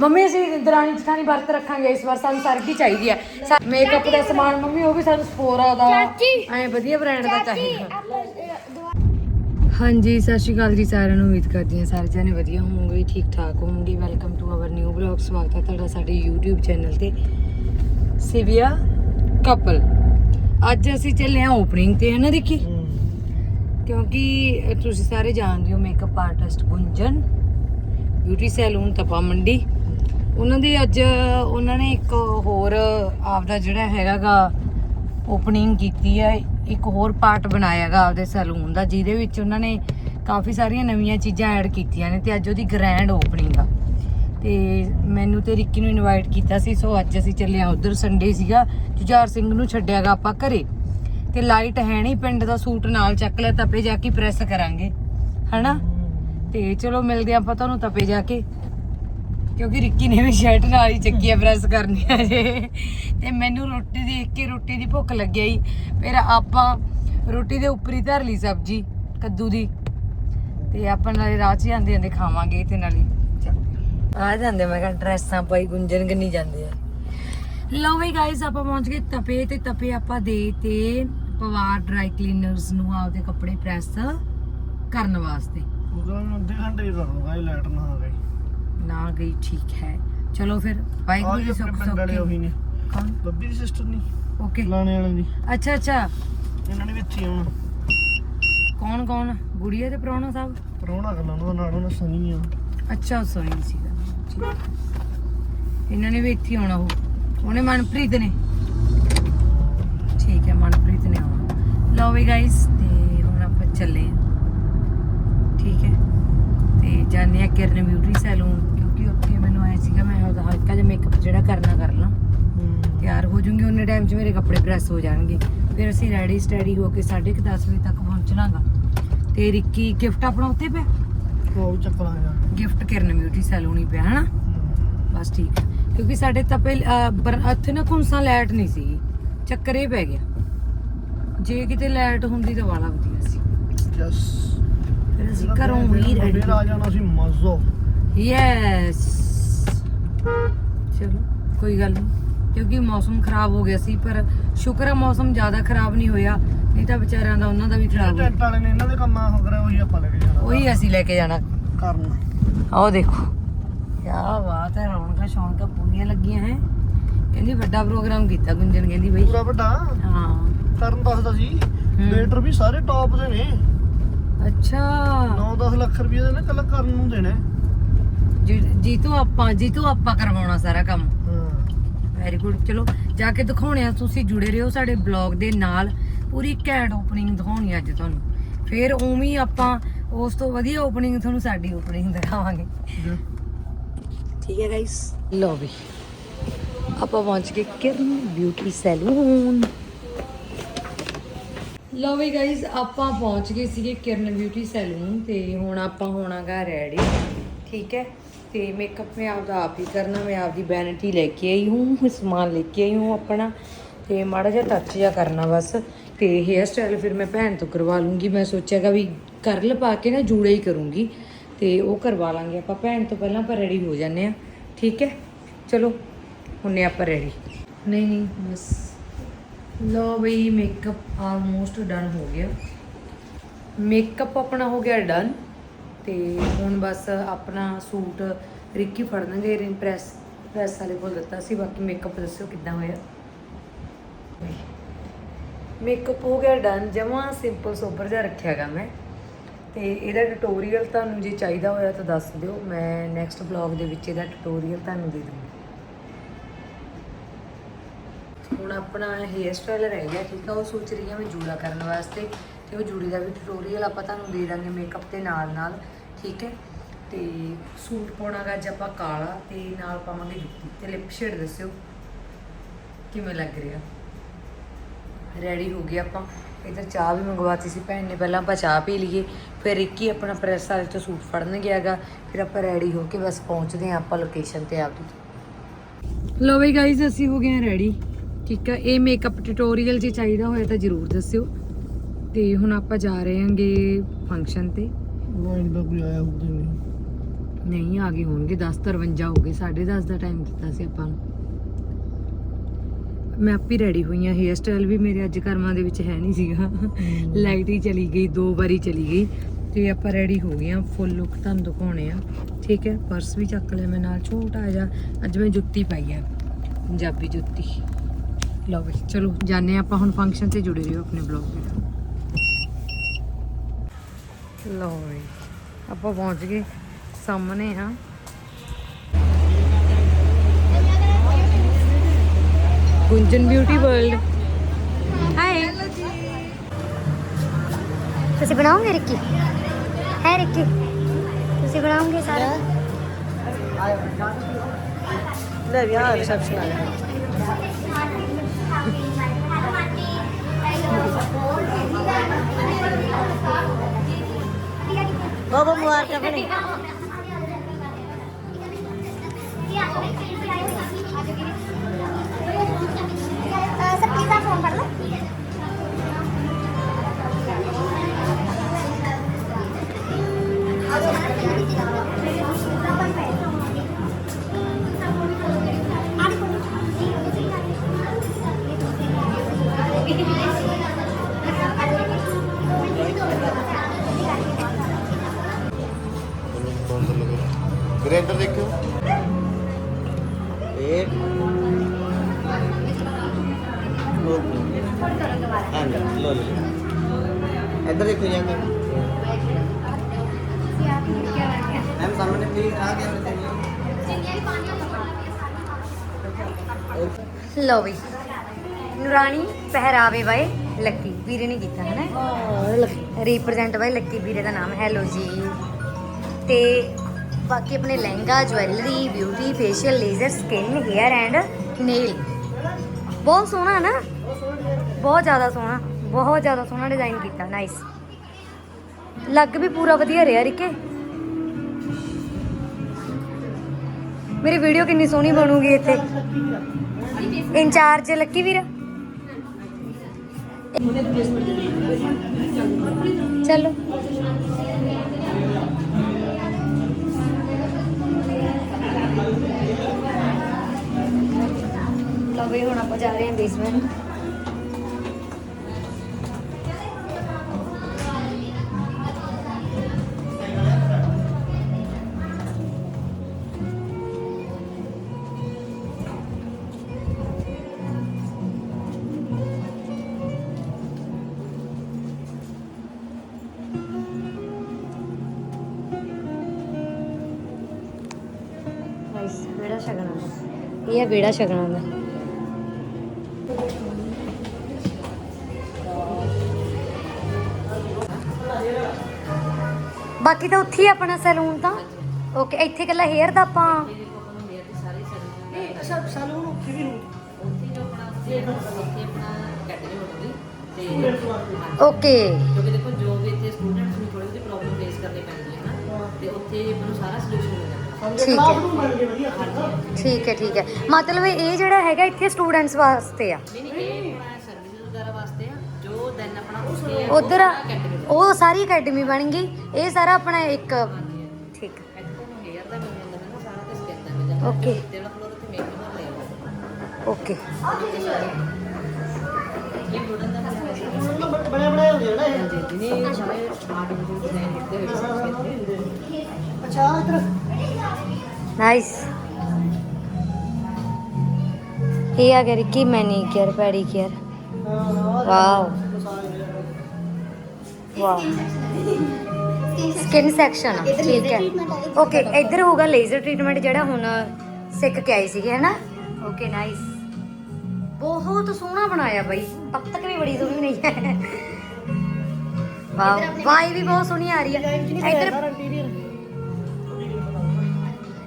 Mummy ਅਸੀਂ ਦਰਾਣੀ ਜਠਾਣੀ ਵਰਤ ਰੱਖਾਂਗੇ ਇਸ ਵਾਰ ਸਾਨੂੰ ਸਰਗੀ ਚਾਹੀਦੀ ਹੈ। ਮੇਕਅਪ ਦਾ ਸਮਾਨ ਮੰਮੀ ਉਹ ਵੀ ਸਾਨੂੰ ਸਪੋਰਾ ਦਾ ਐ ਵਧੀਆ ਬ੍ਰਾਂਡ ਦਾ ਚਾਹੀਦਾ। ਹਾਂਜੀ ਸਤਿ ਸ਼੍ਰੀ ਅਕਾਲ ਜੀ ਸਾਰਿਆਂ ਨੂੰ ਉਮੀਦ ਕਰਦੀ ਹਾਂ ਸਾਰੇ ਜਣੇ ਵਧੀਆ ਹੋਵੋਗੇ ਠੀਕ ਠਾਕ ਹੋਵੋਗੇ। Welcome to our new blog ਸਵਾਗਤ ਹੈ ਤੁਹਾਡਾ ਸਾਡੇ YouTube ਚੈਨਲ ਤੇ। ਸਿਵਿਆ ਕਪਲ। ਅੱਜ ਅਸੀਂ ਚੱਲੇ ਹਾਂ ਓਪਨਿੰਗ ਤੇ ਹੈ ਨਾ ਦੇਖੀ? ਕਿਉਂਕਿ ਤੁਸੀਂ ਸਾਰੇ ਜਾਣਦੇ ਹੋ makeup artist Gunjan beauty salon Tapa Mandi. ਉਹਨਾਂ ਦੀ ਅੱਜ ਉਹਨਾਂ ਨੇ ਇੱਕ ਹੋਰ ਆਪਦਾ ਜਿਹੜਾ ਹੈਗਾਗਾ ਓਪਨਿੰਗ ਕੀਤੀ ਹੈ, ਇੱਕ ਹੋਰ ਪਾਰਟ ਬਣਾਇਆਗਾ ਆਪਦੇ ਸੈਲੂਨ ਦਾ, ਜਿਹਦੇ ਵਿੱਚ ਉਹਨਾਂ ਨੇ ਕਾਫੀ ਸਾਰੀਆਂ ਨਵੀਆਂ ਚੀਜ਼ਾਂ ਐਡ ਕੀਤੀਆਂ ਨੇ ਤੇ ਅੱਜ ਉਹਦੀ ਗ੍ਰੈਂਡ ਓਪਨਿੰਗ ਆ। ਤੇ ਮੈਨੂੰ ਤੇ ਰਿੱਕੀ ਨੂੰ ਇਨਵਾਈਟ ਕੀਤਾ ਸੀ, ਸੋ ਅੱਜ ਅਸੀਂ ਚੱਲੇ ਆ ਉਧਰ ਸੰਡੇ ਸੀਗਾ, ਜੁਝਾਰ ਸਿੰਘ ਨੂੰ ਛੱਡਿਆਗਾ ਆਪਾਂ ਘਰੇ। ਤੇ ਲਾਈਟ ਹੈ ਨਹੀਂ ਪਿੰਡ ਦਾ ਸੂਟ ਨਾਲ ਚੱਕ ਲਿਆ, ਤਪੇ ਜਾ ਕੇ ਪ੍ਰੈਸ ਕਰਾਂਗੇ, ਹਨਾ? ਤੇ ਚਲੋ ਮਿਲਦੇ ਆ ਆਪਾਂ ਤੁਹਾਨੂੰ ਤਪੇ ਜਾ ਕੇ। ਕਿਉਂਕਿ ਰਿੱਕੀ ਨੇ ਵੀ ਸ਼ਰਟ ਨਾਲ ਹੀ ਚੱਕੀ ਆ ਪ੍ਰੈਸ ਕਰਨੀ ਆ ਜੇ। ਤੇ ਮੈਨੂੰ ਰੋਟੀ ਦੇਖ ਕੇ ਰੋਟੀ ਦੀ ਭੁੱਖ ਲੱਗਿਆ ਹੀ ਫਿਰ ਆਪਾਂ ਰੋਟੀ ਦੇ ਉੱਪਰ ਹੀ ਧਰ ਲਈ ਸਬਜੀ, ਕੱਦੂ ਦੀ। ਤੇ ਆਪਾਂ ਨਾਲੇ ਰਾਹ 'ਚ ਜਾਂਦੇ ਜਾਂਦੇ ਖਾਵਾਂਗੇ ਤੇ ਨਾਲੇ ਆ ਜਾਂਦੇ ਮੈਂ ਕਿਹਾ ਡਰੈਸਾਂ ਪਾਈ ਗੁੰਜਨ ਕਿੰਨੀ ਜਾਂਦੇ ਆ। ਲਓ ਵੀ ਗਾਇਸ ਆਪਾਂ ਪਹੁੰਚ ਗਏ ਤਪੇ ਤੇ ਤਪੇ ਆਪਾਂ ਦੇ ਤੇ ਪਵਾਰ ਡਰਾਈ ਕਲੀਨਰਸ ਨੂੰ ਆਪਦੇ ਕੱਪੜੇ ਪ੍ਰੈਸ ਕਰਨ ਵਾਸਤੇ। ਉਹਦਾ ਮੈਂ ਅੱਧੇ ਘੰਟੇ ਹੀ ਕਰੂੰਗਾ ਇਹ ਲਾਈਟ ਨਾ ਆ ਗਈ ਨਾ ਗਈ ਠੀਕ ਹੈ। ਚਲੋ ਫਿਰ ਵਾਹਿਗੁਰੂ ਜੀ ਸੁੱਖ ਪਿੰਡ ਵਾਲੇ ਉਹੀ ਸੁੱਖੀ ਨੇ। ਕੌਣ? ਬੱਬੀ ਦੀ ਸਿਸਟਰ ਨਹੀਂ ਓਕੇ। ਲਾਣੇ ਵਾਲੇ ਦੀ। ਅੱਛਾ ਅੱਛਾ। ਇਹਨਾਂ ਨੇ ਵੀ ਇੱਥੇ ਆਉਣਾ। ਕੌਣ ਕੌਣ? ਗੁੜੀਆ ਤੇ ਪ੍ਰਾਹੁਣਾ ਸਾਹਿਬ? ਪਰੋਣਾ ਗੱਲਾਂ ਉਹਨਾਂ ਨਾਲ ਉਹਨਾਂ ਸਨੀ ਆ। ਅੱਛਾ ਸੋਈ ਸੀਗਾ ਠੀਕ। ਇਹਨਾਂ ਨੇ ਵੀ ਇੱਥੇ ਆਉਣਾ ਉਹ। ਉਹਨੇ ਮਨਪ੍ਰੀਤ ਨੇ। ਠੀਕ ਹੈ ਮਨਪ੍ਰੀਤ ਨੇ ਆਉਣਾ। ਲਓ ਵੀ ਗਾਇਸ ਤੇ ਹੁਣ ਆਪਾਂ ਚੱਲੇ ਠੀਕ ਹੈ। ਤੇ ਜਾਣੇ ਆ ਕਿਰਨ ਬਿਊਟੀ ਸੈਲੂਨ ਕਿਉਂਕਿ ਉੱਥੇ ਮੈਨੂੰ ਆਇਆ ਸੀਗਾ ਮੈਂ ਉਹਦਾ ਹਲਕਾ ਜਿਹਾ ਮੇਕਅਪ ਜਿਹੜਾ ਕਰਨਾ ਕਰ ਲਾਂ। ਤਿਆਰ ਹੋ ਜੂੰਗੀ ਉਹਨੇ ਟਾਈਮ 'ਚ ਮੇਰੇ ਕੱਪੜੇ ਪ੍ਰੈਸ ਹੋ ਜਾਣਗੇ। ਫਿਰ ਅਸੀਂ ਰੈਡੀ ਸਟੈਡੀ ਹੋ ਕੇ 10:30 ਵਜੇ ਤੱਕ ਪਹੁੰਚਣਾਗਾ। ਤੇ ਰਿੱਕੀ ਗਿਫਟ ਆਪਣਾ ਉੱਥੇ ਪਿਆ? ਉਹ ਚੱਕਰਾਂ ਜਾ। ਗਿਫਟ ਕਰਨ ਬਿਊਟੀ ਸੈਲੂਨ ਹੀ ਪਿਆ ਹਨਾ? ਬਸ ਠੀਕ ਹੈ ਕਿਉਂਕਿ ਸਾਡੇ ਤਪੇ ਅਹ, ਬਰ- ਇੱਥੇ ਨਾ ਕੁੰਸਾਂ ਲਾਈਟ ਨਹੀਂ ਸੀ। ਚੱਕਰ ਪੈ ਗਿਆ। ਜੇ ਕਿਤੇ ਲਾਈਟ ਹੁੰਦੀ ਤਾਂ ਵਾਲਾ ਵਧੀਆ ਸੀ। ਯਸ ਫਿਰ ਅਸੀਂ ਘਰੋਂ ਹੀ ਰੈਡੀ ਆ ਜਾਣਾ ਸੀ ਮਜ਼ੋ। ਯੈਸ ਚਲੋ ਕੋਈ ਗੱਲ ਨਹੀਂ। ਕਿਉਂਕਿ ਮੌਸਮ ਖਰਾਬ ਹੋ ਗਿਆ ਸੀ ਪਰ ਸ਼ੁਕਰ ਹੈ ਮੌਸਮ ਜ਼ਿਆਦਾ ਖਰਾਬ ਨਹੀਂ ਹੋਇਆ ਨਹੀਂ ਤਾਂ ਵਿਚਾਰਿਆਂ ਦਾ ਉਹਨਾਂ ਦਾ ਵੀ ਖਰਾਬ ਹੋ ਟੈਂਟ ਵਾਲੇ ਨੇ ਇਹਨਾਂ ਦੇ ਕੰਮਾਂ ਹੋ ਕਰਿਆ ਉਹੀ ਆਪਾਂ ਲੈ ਕੇ ਜਾਣਾ। ਉਹੀ ਅਸੀਂ ਲੈ ਕੇ ਜਾਣਾ। ਕਰਨਾ। ਆਓ ਦੇਖੋ ਕੀ ਬਾਤ ਹੈ ਰੌਣਕਾਂ ਸ਼ੌਣਕਾਂ ਪੂਰੀਆਂ ਲੱਗੀਆਂ ਹੈ। ਕਹਿੰਦੀ ਵੱਡਾ ਪ੍ਰੋਗਰਾਮ ਕੀਤਾ ਗੁੰਜਨ ਕਹਿੰਦੀ ਬਈ। ਪੂਰਾ ਵੱਡਾ? ਹਾਂ। ਕਰਨ ਦੱਸਦਾ ਸੀ ਵੇਟਰ ਵੀ ਸਾਰੇ ਟੌਪ ਦੇ ਨੇ। ਅੱਛਾ। 9-10 ਲੱਖ ਰੁਪਏ ਦੇ ਨੇ ਕੱਲਾ ਕਰਨ ਨੂੰ ਦੇਣਾ। ਜੀ ਤੋਂ ਆਪਾਂ ਜੀ ਤੋਂ ਆਪਾਂ ਕਰਵਾਉਣਾ ਸਾਰਾ ਕੰਮ। ਹਾਂ। ਵੈਰੀ ਗੁੱਡ ਚਲੋ ਜਾ ਕੇ ਦਿਖਾਉਣੇ ਆ ਤੁਸੀਂ ਜੁੜੇ ਰਹੋ ਸਾਡੇ ਬਲੌਗ ਦੇ ਨਾਲ। ਪੂਰੀ ਘੈਂਟ ਓਪਨਿੰਗ ਦਿਖਾਉਣੀ ਅੱਜ ਤੁਹਾਨੂੰ। ਫਿਰ ਉਵੇਂ ਹੀ ਆਪਾਂ ਉਸ ਤੋਂ ਵਧੀਆ ਓਪਨਿੰਗ ਤੁਹਾਨੂੰ ਸਾਡੀ ਓਪਨਿੰਗ ਦਿਖਾਵਾਂਗੇ। ਠੀਕ ਹੈ ਗਾਇਸ ਲੋ ਵੀ ਆਪਾਂ ਪਹੁੰਚ ਗਏ ਕਿਰਨ ਬਿਊਟੀ ਸੈਲੂਨ ਲੋ ਵੀ ਗਾਇਸ ਆਪਾਂ ਪਹੁੰਚ ਗਏ ਸੀਗੇ ਕਿਰਨ ਬਿਊਟੀ ਸੈਲੂਨ ਤੇ ਹੁਣ ਆਪਾਂ ਹੋਣਾਗਾ ਰੈਡੀ ਠੀਕ ਹੈ? ਤੇ ਮੇਕਅਪ ਮੈਂ ਆਪਦਾ ਆਪ ਹੀ ਕਰਨਾ, ਮੈਂ ਆਪਦੀ ਵੈਨਿਟੀ ਲੈ ਕੇ ਆਈ ਹੂੰ ਸਮਾਨ ਲੈ ਕੇ ਆਈ ਹੂੰ ਆਪਣਾ, ਤੇ ਮਾੜਾ ਜਿਹਾ ਟੱਚ ਜਿਹਾ ਕਰਨਾ ਬਸ, ਤੇ ਹੇਅਰ ਸਟਾਈਲ ਫਿਰ ਮੈਂ ਭੈਣ ਤੋਂ ਕਰਵਾ ਲੂੰਗੀ। ਮੈਂ ਸੋਚਿਆਗਾ ਵੀ ਕਰਲ ਪਾ ਕੇ ਨਾ ਜੂੜੇ ਹੀ ਕਰੂੰਗੀ, ਤੇ ਉਹ ਕਰਵਾ ਲਾਂਗੇ ਆਪਾਂ। ਭੈਣ ਤੋਂ ਪਹਿਲਾਂ ਆਪਾਂ ਰੈਡੀ ਹੋ ਜਾਂਦੇ ਆ ਠੀਕ ਹੈ? ਚਲੋ, ਹੁਣੇ ਆਪਾਂ ਰੈਡੀ ਨਹੀਂ ਨਹੀਂ, ਬਸ। ਲੋ ਬਈ ਮੇਕਅਪ ਆਲਮੋਸਟ ਡਨ ਹੋ ਗਿਆ। ਮੇਕਅਪ ਆਪਣਾ ਹੋ ਗਿਆ ਡਨ ਤੇ ਹੁਣ ਬਸ ਆਪਣਾ ਸੂਟ ਰਿੱਕੀ ਫੜਨਗੇ ਰਿੰ ਪ੍ਰੈਸ ਪ੍ਰੈਸ ਵਾਲੇ ਕੋਲ ਦਿੱਤਾ ਸੀ, ਬਾਕੀ ਮੇਕਅਪ ਦੱਸਿਓ ਕਿੱਦਾਂ ਹੋਇਆ। ਮੇਕਅਪ ਹੋ ਗਿਆ ਡਨ ਜਮਾ ਸਿੰਪਲ ਸੋਬਰ ਜਿਹਾ ਰੱਖਿਆਗਾ ਮੈਂ। ਤੇ ਇਹਦਾ ਟਿਊਟੋਰੀਅਲ ਤੁਹਾਨੂੰ ਜੇ ਚਾਹੀਦਾ ਹੋਇਆ ਤਾਂ ਦੱਸ ਦਿਓ, ਮੈਂ ਨੈਕਸਟ ਵਲੌਗ ਦੇ ਵਿੱਚ ਇਹਦਾ ਟਿਊਟੋਰੀਅਲ ਤੁਹਾਨੂੰ ਦੇ ਦੂੰਗੀ। ਹੁਣ ਆਪਣਾ ਹੇਅਰ ਸਟਾਈਲ ਰਹਿ ਗਿਆ, ਠੀਕ ਆ, ਉਹ ਸੋਚ ਰਹੀ ਹਾਂ ਮੈਂ ਜੂੜਾ ਕਰਨ ਵਾਸਤੇ, ਤੇ ਉਹ ਜੂੜੀ ਦਾ ਵੀ ਟਿਊਟੋਰੀਅਲ ਆਪਾਂ ਤੁਹਾਨੂੰ ਦੇ ਦਾਂਗੇ ਮੇਕਅਪ ਦੇ ਨਾਲ ਨਾਲ ਠੀਕ ਹੈ। ਤੇ ਸੂਟ ਪਾਉਣਾਗਾ ਅੱਜ ਆਪਾਂ ਕਾਲਾ ਤੇ ਨਾਲ ਪਾਵਾਂਗੇ ਜੁੱਤੀ। ਤੇ ਲਿਪ ਸ਼ੇਡ ਦੱਸਿਓ, ਕਿਵੇਂ ਲੱਗ ਰਿਹਾ? ਰੈਡੀ ਹੋ ਗਏ ਆਪਾਂ। ਇਧਰ ਚਾਹ ਵੀ ਮੰਗਵਾਤੀ ਸੀ ਭੈਣ ਨੇ, ਪਹਿਲਾਂ ਆਪਾਂ ਚਾਹ ਪੀ ਲਈਏ। ਫਿਰ ਇੱਕੀ ਆਪਣਾ ਪ੍ਰੈਸ ਵਾਲੇ ਤੋਂ ਸੂਟ ਫੜਨ ਗਿਆਗਾ ਫਿਰ ਆਪਾਂ ਰੈਡੀ ਹੋ ਕੇ ਬਸ ਪਹੁੰਚਦੇ ਹਾਂ ਆਪਾਂ ਲੋਕੇਸ਼ਨ ਤੇ ਆਪਦੀ ਲੋ ਬਈ ਗਾਇਜ਼ ਅਸੀਂ ਹੋ ਗਏ ਹਾਂ ਰੈਡੀ ਠੀਕ ਆ, ਇਹ ਮੇਕਅਪ ਟਿਊਟੋਰੀਅਲ ਜੇ ਚਾਹੀਦਾ ਹੋਇਆ ਤਾਂ ਜਰੂਰ ਦੱਸਿਓ। ਤੇ ਹੁਣ ਆਪਾਂ ਜਾ ਰਹੇ ਹਾਂਗੇ ਫੰਕਸ਼ਨ ਤੇ। ਲਾਈਨ ਦਾ ਕੋਈ ਆਇਆ ਹੁੰਦਾ ਨਹੀਂ। ਨਹੀਂ ਆ ਗਏ ਹੋਣਗੇ 10:53 ਹੋ ਗਏ 10:30 ਦਾ ਟਾਈਮ ਦਿੱਤਾ ਸੀ ਆਪਾਂ ਨੂੰ। ਮੈਂ ਆਪੀ ਰੈਡੀ ਹੋਈ ਆ ਹੇਅਰ ਸਟਾਈਲ ਵੀ ਮੇਰੇ ਅੱਜ ਕਰਮਾਂ ਦੇ ਵਿੱਚ ਹੈ ਨਹੀਂ ਸੀਗਾ। ਲਾਈਟ ਹੀ ਚਲੀ ਗਈ ਦੋ ਵਾਰੀ ਚਲੀ ਗਈ। ਤੇ ਆਪਾਂ ਰੈਡੀ ਹੋ ਗਏ ਆ ਫੁੱਲ ਲੁੱਕ ਤੁਹਾਨੂੰ ਦਿਖਾਉਣੇ ਆ ਠੀਕ ਹੈ ਪਰਸ ਵੀ ਚੱਕ ਲਿਆ ਮੈਂ ਨਾਲ ਛੋਟਾ ਜਿਹਾ। ਅੱਜ ਮੈਂ ਜੁੱਤੀ ਪਾਈ ਆ ਪੰਜਾਬੀ ਜੁੱਤੀ। ਲਓ ਚਲੋ ਜਾਣੇ ਆਪਾਂ ਹੁਣ ਫੰਕਸ਼ਨ ਤੇ ਜੁੜੇ ਰਹੋ ਆਪਣੇ ਬਲੌਗ ਵਿੱਚ ਲਓ ਵੀ ਆਪਾਂ ਪਹੁੰਚ ਗਏ ਸਾਹਮਣੇ ਆ ਗੁੰਜਨ ਬਿਊਟੀ ਵਰਲਡ ਹਾਈ ਤੁਸੀਂ ਬਣਾਓਗੇ ਰਿੱਕੀ ਹੈ ਰਿੱਕੀ ਤੁਸੀਂ ਬਣਾਓਗੇ ਸਾਰਾ? ਲੈ ਵੀ ਆ ਰਿਸੈਪਸ਼ਨ ਆ ਬਾਬਾ ਮੁਬਾਰਕਾਂ ਭੈਣੇ ਸਰ ਪਲੀਜ਼ ਫੋਨ ਵੀਰੇ ਇੱਧਰ ਦੇਖਿਓ ਇਹ ਹਾਂ ਲੋ ਲੋ ਇੱਧਰ ਦੇਖੋ ਜਾ ਕੇ ਮੈਮ ਸਾਹਮਣੇ ਪਲੀਜ਼ ਆ ਕੇ ਲਓ ਵੀ। ਨੂਰਾਨੀ ਪਹਿਰਾਵੇ ਬਾਈ ਲੱਕੀ ਵੀਰੇ ਨੇ ਕੀਤਾ ਹੈ ਨਾ ਰਿਪਰੈਜ਼ੈਂਟ ਬਾਈ ਲੱਕੀ ਵੀਰੇ ਦਾ ਨਾਮ ਹੈਲੋ ਜੀ। ਤੇ ਬਾਕੀ ਆਪਣੇ lehenga, jewellery beauty facial laser skin hair and nail ਬਹੁਤ ਸੋਹਣਾ ਨਾ? ਬਹੁਤ ਜ਼ਿਆਦਾ ਸੋਹਣਾ। ਬਹੁਤ ਜ਼ਿਆਦਾ ਸੋਹਣਾ ਡਿਜ਼ਾਈਨ ਕੀਤਾ। ਨਾਈਸ ਲੱਗ ਵੀ ਪੂਰਾ ਵਧੀਆ ਰਿਹਾ, ਰਿਕੇ। ਮੇਰੀ ਵੀਡੀਓ ਕਿੰਨੀ ਸੋਹਣੀ ਬਣੂਗੀ ਇੱਥੇ। ਇੰਚਾਰਜ ਲੱਕੀ ਵੀਰ। ਚਲੋ। ਲਓ ਵੀ ਹੁਣ ਆਪਾਂ ਜਾ ਰਹੇ ਹਾਂ ਬੇਸਮੈਂਟ ਨਾਈਸ ਬੇੜਾ ਛਕਣਾ। ਦਾ ਇਹ ਹੈ ਬੇੜਾ ਛਕਣਾ। ਬਾਕੀ ਤਾਂ ਉੱਥੇ ਹੀ ਆਪਣਾ ਸੈਲੂਨ ਤਾਂ। ਓਕੇ ਇੱਥੇ ਕੱਲਾ ਹੇਅਰ ਦਾ ਆਪਾਂ ਅੱਛਾ ਸੈਲੂਨ ਉੱਥੇ ਵੀ ਨੂੰ ਓਕੇ ਕਿਉਂਕਿ ਦੇਖੋ ਜੋ ਵੀ ਇੱਥੇ ਸਟੂਡੈਂਟਸ ਨੂੰ ਥੋੜੀ ਜਿਹੀ ਪ੍ਰੋਬਲਮ ਫੇਸ ਕਰਨੀ ਪੈਂਦੀ ਹੈ ਨਾ ਤੇ ਉੱਥੇ ਆਪਾਂ ਨੂੰ ਸਾਰਾ ਸੋਲੂਸ਼ਨ ਮਿਲ ਜਾਂਦਾ। ਠੀਕ ਹੈ। ਠੀਕ ਹੈ ਠੀਕ ਹੈ। ਮਤਲਬ ਇਹ ਜਿਹੜਾ ਹੈਗਾ ਇੱਥੇ ਸਟੂਡੈਂਟਸ ਵਾਸਤੇ ਆ। ਨਹੀਂ ਨਹੀਂ ਇਹ ਆਪਣਾ ਸਰਵਿਸ ਵਗੈਰਾ ਵਾਸਤੇ ਆ ਜੋ ਦੈਨ ਆਪਣਾ ਉਧਰ ਉਹ ਸਾਰੀ ਅਕੈਡਮੀ ਬਣ ਗਈ। ਇਹ ਸਾਰਾ ਆਪਣਾ ਇੱਕ ਠੀਕ। ਓਕੇ। ਓਕੇ। ਇਹ ਵੁਡਨ ਦਾ ਬੜੇ ਬੜੇ ਹੁੰਦੇ ਆ ਨਾ ਇਹ ਜਿਹਨੇ ਸਾਰੇ ਆਰਟ ਡਿਜ਼ਾਈਨ ਕੀਤੇ ਹੋਏ ਸੀ ਅੱਛਾ ਇੱਧਰ ਨਾਈਸ ਇਹ ਆ ਗਿਆ Ricky manicure pedicure wow wow skin section ਠੀਕ ਹੈ। ਓਕੇ ਇੱਧਰ ਹੋਊਗਾ ਲੇਜ਼ਰ ਟ੍ਰੀਟਮੈਂਟ ਜਿਹੜਾ ਹੁਣ ਸਿੱਖ ਕੇ ਆਏ ਸੀਗੇ ਹੈਨਾ? ਓਕੇ ਨਾਈਸ ਬਹੁਤ ਸੋਹਣਾ ਬਣਾਇਆ ਬਈ। ਤਬ ਤੱਕ ਵੀ ਬੜੀ ਸੋਹਣੀ ਨਹੀਂ ਹੈ। ਵਾਓ ਵਾਈ ਵੀ ਬਹੁਤ ਸੋਹਣੀ ਆ ਰਹੀ ਹੈ ਇੱਧਰ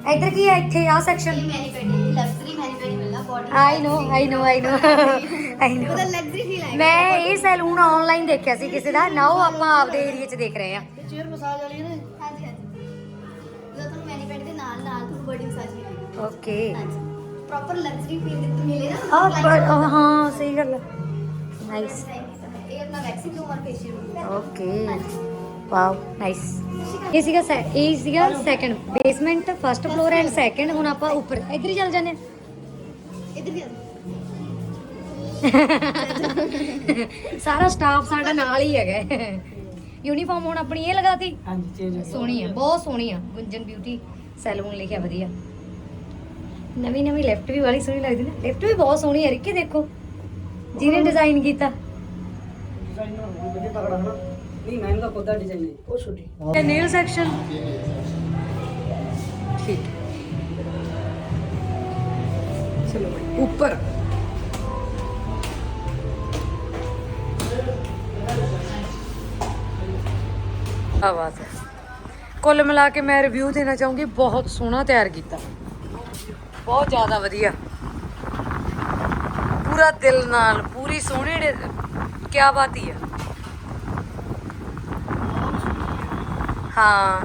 ਇੱਧਰ ਕੀ ਹੈ ਇੱਥੇ ਆ ਸੈਕਸ਼ਨ ਆਈ ਨੋ ਆਈ ਨੋ ਆਈ ਨੋ ਆਈ ਨੋ ਉਹਦਾ ਲਗਜ਼ਰੀ ਫੀਲ ਆਏਗਾ ਮੈਂ ਇਹ ਸੈਲੂਨ ਆਨਲਾਈਨ ਦੇਖਿਆ ਸੀ ਕਿਸੇ ਦਾ। ਨਾ ਆਪਾਂ ਆਪਦੇ ਏਰੀਆ 'ਚ ਦੇਖ ਰਹੇ ਆ ਚੇਅਰ ਮਸਾਜ ਵਾਲੀ ਹੈ ਹਾਂਜੀ ਹਾਂਜੀ। ਜਦੋਂ ਤੁਹਾਨੂੰ ਮੈਨੀਪੈਡ ਦੇ ਨਾਲ ਨਾਲ ਤੁਹਾਨੂੰ ਬਾਡੀ ਮਸਾਜ ਮਿਲੇਗੀ। ਓਕੇ ਹਾਂਜੀ। ਪ੍ਰੋਪਰ ਲਗਜ਼ਰੀ ਫੀਲ ਦਿੱਤੀ ਮਿਲੇ ਹਾਂ ਹਾਂ ਸਹੀ ਗੱਲ ਹੈ ਨਾਈਸ ਇਹ ਆਪਣਾ waxing room facial okay wow ਸਾਰਾ ਸਟਾਫ ਸਾਡਾ ਨਾਲ ਹੀ ਹੈਗਾ। ਯੂਨੀਫਾਰਮ ਹੁਣ ਆਪਣੀ ਇਹ ਲਗਾਤੀ। ਹਾਂਜੀ ਚੇਂਜ ਸੋਹਣੀ ਆ ਬਹੁਤ ਸੋਹਣੀ ਆ। ਗੁੰਜਨ ਬਿਊਟੀ ਸੈਲੂਨ ਲਿਖਿਆ ਵਧੀਆ। ਨਵੀਂ ਨਵੀਂ ਲੈਫਟ ਵੀ ਵਾਲੀ ਸੋਹਣੀ ਲੱਗਦੀ ਨਾ। ਲੈਫਟ ਵੀ ਬਹੁਤ ਸੋਹਣੀ ਹੈ ਰਿੱਕੀ ਦੇਖੋ। ਜਿਹਨੇ ਡਿਜ਼ਾਈਨ ਕੀਤਾ। ਨਹੀਂ ਮੈਂ ਇਹਦਾ ਖੁਦ ਦਾ ਡਿਜ਼ਾਈਨ ਹੈ ਉਹ ਛੋਟੀ। ਇਹ ਨੇਲ ਸੈਕਸ਼ਨ ਠੀਕ। ਚਲੋ ਭਾਈ ਉੱਪਰ ਆਵਾਜ਼ ਹੈ। ਕੁੱਲ ਮਿਲਾ ਕੇ ਮੈਂ ਰਿਵਿਊ ਦੇਣਾ ਚਾਹੂੰਗੀ, ਬਹੁਤ ਸੋਹਣਾ ਤਿਆਰ ਕੀਤਾ। ਬਹੁਤ ਜ਼ਿਆਦਾ ਵਧੀਆ। ਪੂਰਾ ਦਿਲ ਨਾਲ, ਪੂਰੀ ਸੋਹਣੇ ਕੀ ਬਾਤ ਹੀ ਆ। ਹਾਂ।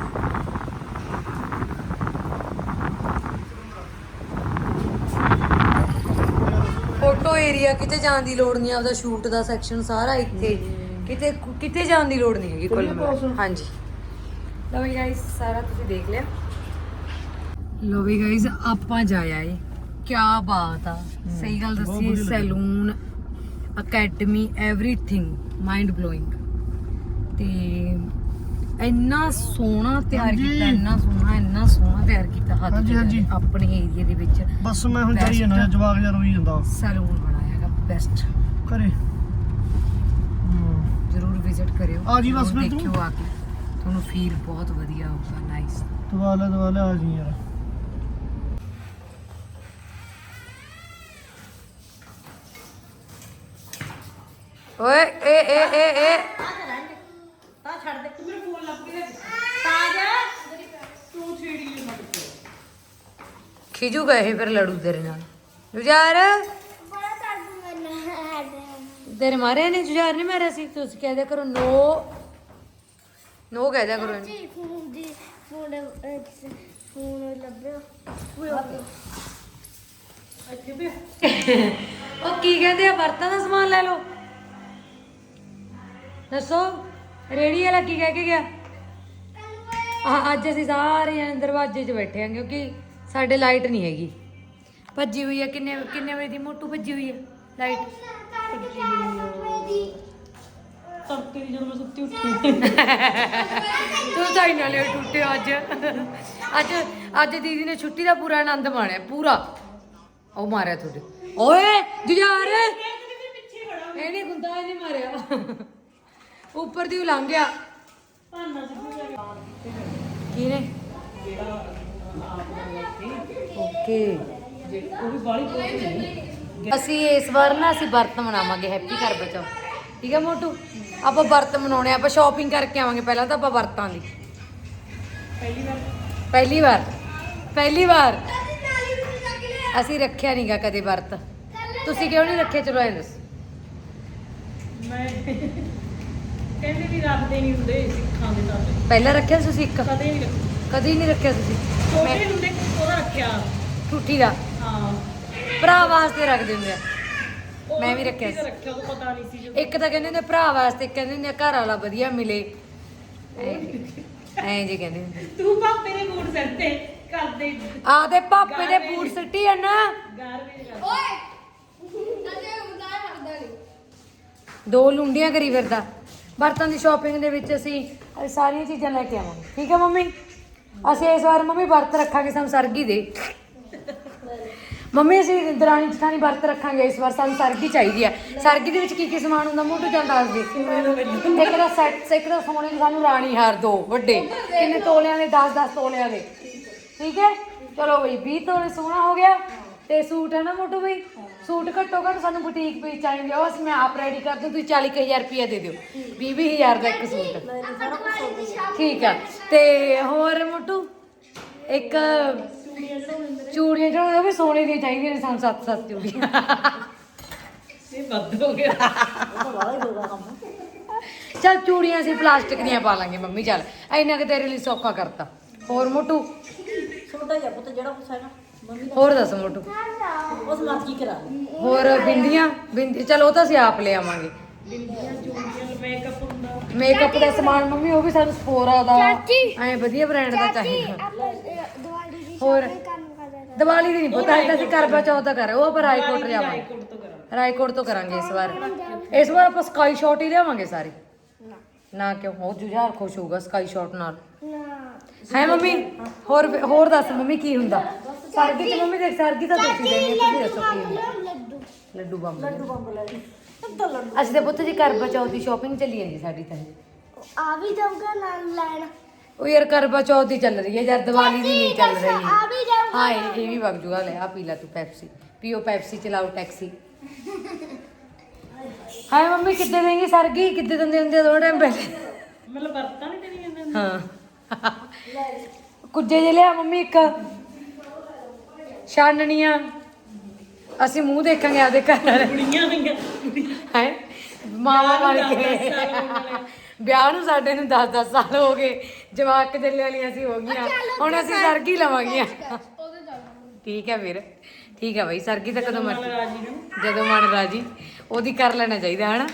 ਫੋਟੋ ਏਰੀਆ ਕਿਤੇ ਜਾਣ ਦੀ ਲੋੜ ਨਹੀਂ, ਆਪਦਾ ਸ਼ੂਟ ਦਾ ਸੈਕਸ਼ਨ ਸਾਰਾ ਇੱਥੇ। ਕਿਤੇ ਕਿਤੇ ਜਾਣ ਦੀ ਲੋੜ ਨਹੀਂ ਹੈਗੀ ਕੁੱਲ ਮਿਲਾ। ਹਾਂਜੀ। ਲਓ ਵੀ ਗਾਇਸ ਸਾਰਾ ਤੁਸੀਂ ਦੇਖ ਲਿਆ। ਲਓ ਵੀ ਗਾਇਸ ਆਪਾਂ ਜਾਇਆ ਏ ਕੀ ਬਾਤ ਆ। ਸਹੀ ਗੱਲ ਦੱਸੀ salon academy everything mind blowing ਤੇ ਇੰਨਾ ਸੋਹਣਾ ਤਿਆਰ ਹਾਂਜੀ। ਕੀਤਾ ਇੰਨਾ ਸੋਹਣਾ ਇੰਨਾ ਸੋਹਣਾ ਤਿਆਰ ਕੀਤਾ ਹੱਥ ਹਾਂਜੀ, ਹਾਂਜੀ। ਆਪਣੇ ਏਰੀਆ ਦੇ ਵਿੱਚ। ਬਸ ਮੈਂ ਹੁਣ ਜਾਈ ਜਾਂਦਾ ਜਵਾਕ ਜਰ ਹੋਈ ਜਾਂਦਾ। ਸੈਲੂਨ ਬਣਾਇਆ ਹੈਗਾ ਬੈਸਟ ਘਰੇ। ਵਿਜ਼ਿਟ ਕਰਿਓ। ਆ ਜੀ ਬਸ ਫਿਰ ਤੂੰ। ਦੇਖਿਓ ਆ ਕੇ। ਤੁਹਾਨੂੰ ਫੀਲ ਬਹੁਤ ਵਧੀਆ ਹੋਊਗਾ ਨਾਈਸ ਦਵਾ ਲੈ ਦਵਾ ਲੈ ਆ ਜੀ ਯਾਰ। ਓਏ ਏ ਏ ਏ ਏ। ਤਾਂ ਛੱਡ ਦੇ। ਮੇਰੇ ਫੋਨ ਲੱਭ ਕੇ ਤਾਂ ਜਾ ਤੂੰ ਛੇੜੀ ਲਈ ਮਤ ਖਿਜੂ ਗਏ ਫਿਰ ਲੜੂ ਤੇਰੇ ਨਾਲ। ਨਾ ਤੇਰੇ ਮਾਰਿਆ ਨੇ ਜੁਝਾਰ ਨੇ ਮਾਰਿਆ ਸੀ? ਤੁਸੀਂ ਕਹਿ ਦਿਆ ਕਰੋ ਨੋ। ਨੋ ਕਹਿ ਦਿਆ ਕਰੋ ਇਹਨੂੰ। ਜੀ ਫੋਨ ਦੀ ਫੋਨ ਫੋਨ ਲੱਭਿਆ। ਉਹ ਕੀ ਕਹਿੰਦੇ ਆ ਬਰਤਨ ਦਾ ਸਮਾਨ ਲੈ ਲਓ। ਦੱਸੋ ਰੇੜੀ ਵਾਲਾ ਕੀ ਕਹਿ ਕੇ ਗਿਆ? ਆ ਅੱਜ ਅਸੀਂ ਸਾਰੇ ਜਣੇ ਦਰਵਾਜ਼ੇ 'ਚ ਬੈਠੇ ਆਂ ਕਿਉਂਕਿ ਸਾਡੇ ਲਾਈਟ ਨਹੀਂ ਹੈਗੀ। ਭੱਜੀ ਹੋਈ ਹੈ ਕਿੰਨੇ ਕਿੰਨੇ ਵਜੇ ਦੀ ਮੋਟੂ ਭੱਜੀ ਹੋਈ ਹੈ ਲਾਈਟ ਤੜਕੇ ਦੀ ਜਦੋਂ ਮੈਂ ਸੁੱਤੀ ਉੱਠੀ। ਤੂੰ ਤਾਂ ਹੀ ਨਾਲੇ ਟੁੱਟੇ ਅੱਜ। ਅੱਜ ਅੱਜ ਦੀਦੀ ਨੇ ਛੁੱਟੀ ਦਾ ਪੂਰਾ ਆਨੰਦ ਮਾਣਿਆ ਪੂਰਾ। ਉਹ ਮਾਰਿਆ ਤੁਹਾਡੇ। ਓਏ ਜੁਝਾਰ। ਇਹ ਨਹੀਂ ਗੁੰਦਾ ਇਹ ਨਹੀਂ ਮਾਰਿਆ। ਉੱਪਰ ਦੀ ਉਹ ਲੰਘ ਗਿਆ। ਕੀ ਨੇ ਓਕੇ। ਅਸੀਂ ਇਸ ਵਾਰ ਨਾ ਅਸੀਂ ਵਰਤ ਮਨਾਵਾਂਗੇ ਹੈਪੀ ਘਰ ਬਚਾਓ ਠੀਕ ਹੈ ਮੋਟੂ? ਆਪਾਂ ਵਰਤ ਮਨਾਉਣੇ ਆਪਾਂ ਸ਼ਾਪਿੰਗ ਕਰਕੇ ਆਵਾਂਗੇ ਪਹਿਲਾਂ ਤਾਂ ਆਪਾਂ ਵਰਤਾਂ ਦੀ। ਪਹਿਲੀ ਵਾਰ। ਪਹਿਲੀ ਵਾਰ। ਪਹਿਲੀ ਵਾਰ। ਅਸੀਂ ਰੱਖਿਆ ਨਹੀਂਗਾ ਕਦੇ ਵਰਤ। ਤੁਸੀਂ ਕਿਉਂ ਨਹੀਂ ਰੱਖਿਆ ਚਲੋ ਐਂ ਦੱਸੋ। ਕਹਿੰਦੇ ਵੀ ਰੱਖਦੇ ਨਹੀਂ ਹੁੰਦੇ ਸਿੱਖਾਂ ਦੇ ਤਾਂ। ਪਹਿਲਾਂ ਰੱਖਿਆ ਸੀ ਤੁਸੀਂ ਇੱਕ? ਕਦੇ ਨਹੀਂ ਰੱਖੇ ਕਦੀ ਨਹੀਂ ਰੱਖਿਆ ਤੁਸੀਂ? ਛੋਟੇ ਹੁੰਦੇ ਉਹਦਾ ਰੱਖਿਆ। ਠੂਠੀ ਦਾ। ਹਾਂ। ਭਰਾ ਵਾਸਤੇ ਰੱਖਦੇ ਹੁੰਦੇ ਆ। ਮੈਂ ਵੀ ਰੱਖਿਆ ਸੀ। ਰੱਖਿਆ ਉਹ ਪਤਾ ਨਹੀਂ ਸੀ ਜੋ ਇੱਕ ਤਾਂ ਕਹਿੰਦੇ ਹੁੰਦੇ ਭਰਾ ਵਾਸਤੇ ਕਹਿੰਦੇ ਹੁੰਦੇ ਆ ਘਰ ਵਾਲਾ ਵਧੀਆ ਮਿਲੇ। ਐਂ ਐਂ ਜੀ ਕਹਿੰਦੇ ਹੁੰਦੇ ਤੂੰ ਪਾਪੇ ਦੇ ਬੂਟ ਸੱਤੇ ਕਰਦੇ ਆਦੇ ਪਾਪੇ ਦੇ ਬੂਟ ਸਿੱਟੀ ਆ ਨਾ। ਓਏ! ਅਜੇ ਬੁਲਾਇਆ ਹਰਦਾ ਨਹੀਂ। ਦੋ ਲੁੰਡੀਆਂ ਕਰੀ ਫਿਰਦਾ। ਬਰਤਨ ਦੀ ਸ਼ਾਪਿੰਗ ਦੇ ਵਿੱਚ ਅਸੀਂ ਸਾਰੀਆਂ ਚੀਜ਼ਾਂ ਲੈ ਕੇ ਆਵਾਂਗੇ। ਠੀਕ ਹੈ ਮੰਮੀ? ਅਸੀਂ ਇਸ ਵਾਰ ਮੰਮੀ ਵਰਤ ਰੱਖਾਂਗੇ ਸਾਨੂੰ ਸਰਗੀ ਦੇ। ਮੰਮੀ ਅਸੀਂ ਦਰਾਣੀ ਜਠਾਣੀ ਵਰਤ ਰੱਖਾਂਗੇ ਇਸ ਵਾਰ ਸਾਨੂੰ ਸਰਗੀ ਚਾਹੀਦੀ ਹੈ। ਸਰਗੀ ਦੇ ਵਿੱਚ ਕੀ ਕੀ ਸਮਾਨ ਹੁੰਦਾ ਮੋਟੂ ਜਾਂ ਦੱਸ ਦੇ? ਇੱਕ ਦਾ ਸੈੱਟ ਇੱਕ ਦਾ ਸੋਨੇ ਸਾਨੂੰ ਰਾਣੀ ਹਾਰ ਦੋ ਵੱਡੇ। ਕਿੰਨੇ ਤੋਲਿਆਂ ਦੇ? 10 10 ਤੋਲਿਆਂ ਦੇ। ਠੀਕ ਹੈ? ਚਲੋ ਬਈ 20 ਤੋਲੇ ਸੋਨਾ ਹੋ ਗਿਆ ਤੇ ਸੂਟ ਹੈ ਨਾ ਮੋਟੂ ਬਈ? ਸੂਟ ਘੱਟੋ ਘੱਟ ਸਾਨੂੰ ਬੁਟੀਕ ਪੇ ਚਾਹੀਦੇ ਉਹ ਅਸੀਂ ਮੈਂ ਆਪ ਰੈਡੀ ਕਰ ਦੂੰ ਤੁਸੀਂ 40000 ਰੁਪਇਆ ਦੇ ਦਿਓ। 20 20000 ਦਾ ਇੱਕ ਸੂਟ। ਠੀਕ ਆ ਤੇ ਹੋਰ ਮੋਟੂ ਇੱਕ ਚੂੜੀਆਂ ਜਿਹੜਾ ਉਹ ਵੀ ਸੋਨੇ ਦੀਆਂ ਚਾਹੀਦੀਆਂ ਨੇ ਸਾਨੂੰ ਸੱਤ ਸੱਤ ਚੂੜੀਆਂ। ਇਹ ਵੱਧ ਹੋ ਗਿਆ। ਚਲ ਚੂੜੀਆਂ ਅਸੀਂ ਪਲਾਸਟਿਕ ਦੀਆਂ ਪਾ ਲਾਂਗੇ ਮੰਮੀ ਚੱਲ। ਇੰਨਾ ਕਿ ਤੇਰੇ ਲਈ ਸੌਖਾ ਕਰਤਾ। ਹੋਰ ਮੋਟੂ? ਛੋਟਾ ਜਿਹਾ ਪੁੱਤ ਜਿਹੜਾ ਹੈਗਾ ਮੰਮੀ ਹੋਰ ਦੱਸ ਮੋਟੂ। ਉਸ ਮਰਜ਼ੀ ਕਰਾ ਹੋਰ ਬਿੰਦੀਆਂ? ਬਿੰਦੀ ਚਲ ਉਹ ਤਾਂ ਅਸੀਂ ਆਪ ਲੈ ਆਵਾਂਗੇ। ਬਿੰਦੀਆਂ ਚੂੜੀਆਂ ਮੇਕਅਪ ਹੁੰਦਾ। ਮੇਕਅਪ ਦਾ ਸਮਾਨ ਮੰਮੀ ਉਹ ਵੀ ਸਾਨੂੰ ਸਪੋਰਾ ਦਾ। ਚਾਚੀ। ਐ ਵਧੀਆ ਬ੍ਰਾਂਡ ਦਾ ਚਾਹੀਦਾ। ਆਪਾਂ ਹੋਰ। ਦੀਵਾਲੀ ਦੀ ਨਹੀਂ ਪਤਾ ਹੈ ਤਾਂ ਅਸੀਂ ਕਰਵਾ ਚੌਥ ਦਾ ਕਰ ਉਹ ਆਪਾਂ ਰਾਏਕੋਟ ਜਾਵਾਂਗੇ ਕੋਟ ਤੋਂ ਕਰਾਂ ਰਾਏਕੋਟ ਤੋਂ ਕਰਾਂਗੇ ਇਸ ਵਾਰ। ਇਸ ਵਾਰ ਆਪਾਂ ਸਕਾਈ ਸ਼ਾਟ ਹੀ ਲਿਆਵਾਂਗੇ ਸਾਰੇ। ਨਾ। ਕਿਉਂ ਹੋ ਜੁਝਾਰ ਖੁਸ਼ ਹੋਊਗਾ ਸਕਾਈ ਸ਼ਾਟ ਨਾਲ। ਹੈ ਮੰਮੀ? ਹੋਰ ਹੋਰ ਦੱਸ ਮੰਮੀ ਕੀ ਹੁੰਦਾ? ਸਰਗੀ ਤੇ ਮੰਮੀ ਦੇਖ ਸਰਗੀ ਤਾਂ ਤੁਸੀਂ ਦੇਣੀ ਤੁਸੀਂ ਦੱਸੋ ਕੀ ਹੁੰਦਾ? ਲੱਡੂ। ਲੱਡੂ ਬੰਬ ਲੱਡੂ ਬੰਬ ਅਸੀਂ ਤਾਂ ਪੁੱਤ ਜੀ ਕਰਵਾ ਚੌਥ ਦੀ ਸ਼ਾਪਿੰਗ ਚੱਲੀ ਜਾਂਦੀ ਸਾਡੀ ਤਾਂ। ਆ ਵੀ ਜਾਊਗਾ ਨਾਲ ਲੈਣ। ਉਹ ਯਾਰ ਕਰਵਾ ਚੌਥ ਦੀ ਚੱਲ ਰਹੀ ਹੈ ਜਦ ਦੀਵਾਲੀ ਦੀ ਨਹੀਂ ਚੱਲ ਰਹੀ। ਆ ਵੀ ਜਾਊਗਾ ਹਾਂ ਇਹ ਇਹ ਵੀ ਵਗ ਜੂਗਾ ਲੈ ਆ ਪੀ ਲਾ ਤੂੰ ਪੈਪਸੀ ਪੀਓ ਪੈਪਸੀ ਚਲਾਓ ਟੈਕਸੀ ਹਾਏ ਮੰਮੀ ਕਿੱਦੇ ਦੇਂਗੀ ਸਰਗੀ? ਕਿੱਦੇ ਦਿੰਦੇ ਹੁੰਦੇ ਥੋੜਾ ਟਾਈਮ ਪਹਿਲੇ? ਮਤਲਬ ਵਰਤਾਂ ਨਹੀਂ ਦੇਣੀ ਜਾਂਦੇ ਹਾਂ। ਕੁੱਜੇ ਜੇ ਲਿਆ ਮੰਮੀ ਇੱਕ। ਛਾਨਣੀਆਂ। ਅਸੀਂ ਮੂੰਹ ਦੇਖਾਂਗੇ ਆਪਦੇ ਘਰ ਕੁੜੀਆਂ ਹੋਈਆਂ ਹੈ? ਮਾਵਾ ਕੇ ਵਿਆਹ ਨੂੰ ਸਾਡੇ ਨੂੰ 10-10 ਸਾਲ ਹੋ ਗਏ ਜਵਾਕ ਜੱਲੇ ਵਾਲੀਆਂ ਅਸੀਂ ਹੋ ਗਈਆਂ ਹੁਣ ਅਸੀਂ ਸਰਗੀ ਲਵਾਂਗੀਆਂ। ਠੀਕ ਹੈ ਵੀਰ ਠੀਕ ਹੈ ਬਾਈ ਸਰਗੀ ਤਾਂ ਕਦੋਂ ਮਰਜ਼ੀ। ਜਦੋਂ ਮਨ ਰਾਜੀ ਉਹਦੀ ਕਰ ਲੈਣਾ ਚਾਹੀਦਾ ਹਨਾ?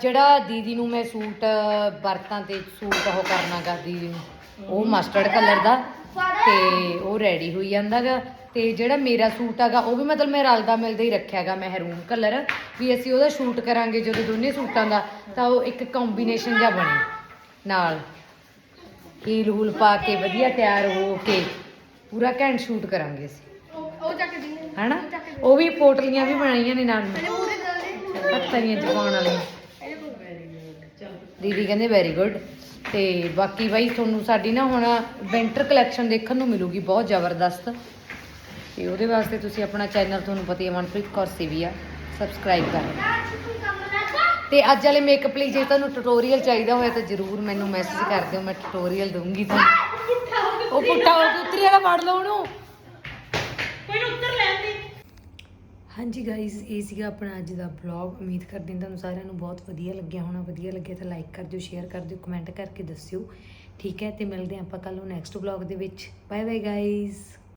ਜਿਹੜਾ ਦੀਦੀ ਨੂੰ ਮੈਂ ਸੂਟ ਵਰਤਾਂ ਤੇ ਸੂਟ ਉਹ ਕਰਨਾਗਾ ਦੀਦੀ ਨੂੰ ਉਹ ਮਸਟਰਡ ਕਲਰ ਦਾ ਤੇ ਉਹ ਰੈਡੀ ਹੋਈ ਜਾਂਦਾਗਾ ਤੇ ਜਿਹੜਾ ਮੇਰਾ ਸੂਟ ਹੈਗਾ ਉਹ ਵੀ ਮਤਲਬ ਮੈਂ ਰਲਦਾ ਮਿਲਦਾ ਹੀ ਰੱਖਿਆਗਾ ਮਹਿਰੂਨ ਕਲਰ। ਵੀ ਅਸੀਂ ਉਹਦਾ ਸ਼ੂਟ ਕਰਾਂਗੇ ਜਦੋਂ ਦੋਨੇ ਸੂਟਾਂ ਦਾ ਤਾਂ ਉਹ ਇੱਕ ਕੰਬੀਨੇਸ਼ਨ ਜਿਹਾ ਬਣੇ ਨਾਲ। ਹੀਲ ਹੂਲ ਪਾ ਕੇ ਵਧੀਆ ਤਿਆਰ ਹੋ ਕੇ ਪੂਰਾ ਘੈਂਟ ਸ਼ੂਟ ਕਰਾਂਗੇ ਅਸੀਂ। ਉਹ ਚੱਕ ਦੀ ਹਨਾ? ਉਹ ਵੀ ਪੋਟਲੀਆਂ ਵੀ ਬਣਾਈਆਂ ਨੇ ਨਾਲ। ਪੱਤਰੀਆਂ ਚ ਪਾਉਣ ਵਾਲੀਆਂ। ਦੀਦੀ ਕਹਿੰਦੇ ਵੈਰੀ ਗੁੱਡ ਤੇ ਬਾਕੀ ਬਾਈ ਤੁਹਾਨੂੰ ਸਾਡੀ ਨਾ ਹੁਣ ਵਿੰਟਰ ਕਲੈਕਸ਼ਨ ਦੇਖਣ ਨੂੰ ਮਿਲੂਗੀ ਬਹੁਤ ਜ਼ਬਰਦਸਤ। ਤੇ ਉਹਦੇ ਵਾਸਤੇ ਤੁਸੀਂ ਆਪਣਾ ਚੈਨਲ ਤੁਹਾਨੂੰ ਪਤਾ ਹੀ ਹੈ ਮਨਪ੍ਰੀਤ ਕੌਰ ਸੀਵੀਆ ਸਬਸਕ੍ਰਾਈਬ ਕਰ ਲਓ। ਤੇ ਅੱਜ ਵਾਲੇ ਮੇਕਅਪ ਲਈ ਜੇ ਤੁਹਾਨੂੰ ਟਿਊਟੋਰੀਅਲ ਚਾਹੀਦਾ ਹੋਇਆ ਤਾਂ ਜਰੂਰ ਮੈਨੂੰ ਮੈਸੇਜ ਕਰ ਦਿਓ ਮੈਂ ਟਿਊਟੋਰੀਅਲ ਦਊਂਗੀ ਤੁਹਾਨੂੰ। ਉਹ ਪੁੱਠਾ ਹੋ ਕੇ ਉਤਰੀ ਵਾਲਾ ਫੜ ਲਓ ਉਹਨੂੰ। ਕੋਈ ਨਾ ਉੱਤਰ ਲੈਂਦੀ ਹਾਂਜੀ ਗਾਇਜ਼ ਇਹ ਸੀਗਾ ਆਪਣਾ ਅੱਜ ਦਾ ਵਲੌਗ ਉਮੀਦ ਕਰਦੇ ਹਾਂ ਤੁਹਾਨੂੰ ਸਾਰਿਆਂ ਨੂੰ ਬਹੁਤ ਵਧੀਆ ਲੱਗਿਆ ਹੋਣਾ। ਵਧੀਆ ਲੱਗਿਆ ਤਾਂ ਲਾਈਕ ਕਰ ਦਿਓ ਸ਼ੇਅਰ ਕਰ ਦਿਓ ਕਮੈਂਟ ਕਰਕੇ ਦੱਸਿਓ। ਠੀਕ ਹੈ ਤੇ ਮਿਲਦੇ ਆਪਾਂ ਕੱਲ ਨੂੰ ਨੈਕਸਟ ਵਲੌਗ ਦੇ ਵਿੱਚ। Bye bye guys